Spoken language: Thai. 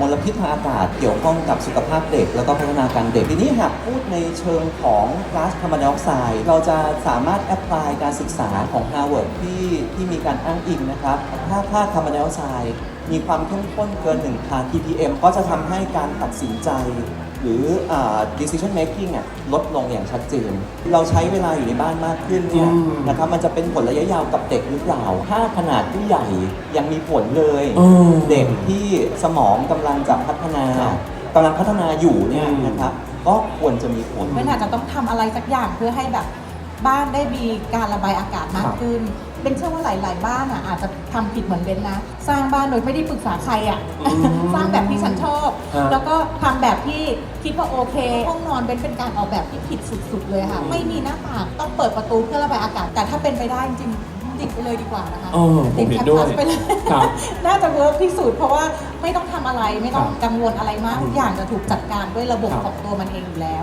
มลพิษทางอากาศเกี่ยวข้องกับสุขภาพเด็ก แล้วก็พัฒนาการเด็ก ทีนี้หากพูดในเชิงของก๊าซคาร์บอนไดออกไซด์เราจะสามารถแอพพลายการศึกษาของ Harvard ที่ที่มีการอ้างอิงนะครับถ้าค่าคาร์บอนไดออกไซด์มีความเข้มข้นเกิน 1,000 ppm ก็จะทำให้การตัดสินใจ หรืออ่า decision making อะลดลงอย่างชัดเจน เราใช้เวลาอยู่ในบ้านมากขึ้นเนี่ยอืมนะครับมันจะเป็นผลระยะยาวกับเด็กหรือเปล่า ถ้าขนาดผู้ใหญ่ยังมีผลเลยเออเด็กที่สมองกำลังจะพัฒนาครับกำลังพัฒนาอยู่เนี่ยอืม นะครับก็ควรจะมีผล มันอาจจะต้องทำอะไรสักอย่างเพื่อให้แบบบ้านได้มีการระบายอากาศมากขึ้น เป็นเชื่อว่าหลาย ๆ บ้านอะอาจจะทำผิดเหมือนเบนนะ สร้างบ้านโดยไม่ได้ปรึกษาใครอะ อืมสร้างแบบที่ฉันชอบ ฮะแล้วก็ ทำแบบที่คิดว่าโอเค ห้องนอนเป็นเป็นการออกแบบที่ผิดสุด ๆ เลยค่ะ ไม่มีหน้าต่างต้องเปิดประตูเพื่อระบายอากาศแต่ถ้าเป็นไปได้จริงๆติดไปเลยดีกว่านะคะเออผมเห็นด้วยติแคปซัสไปเลยครับน่าจะเวิร์กที่สุดเพราะว่าไม่ต้องทำอะไรไม่ต้องครับกังวลอะไรมากทุกอย่างจะถูกจัดการด้วยระบบครับของตัวมันเองอยู่แล้ว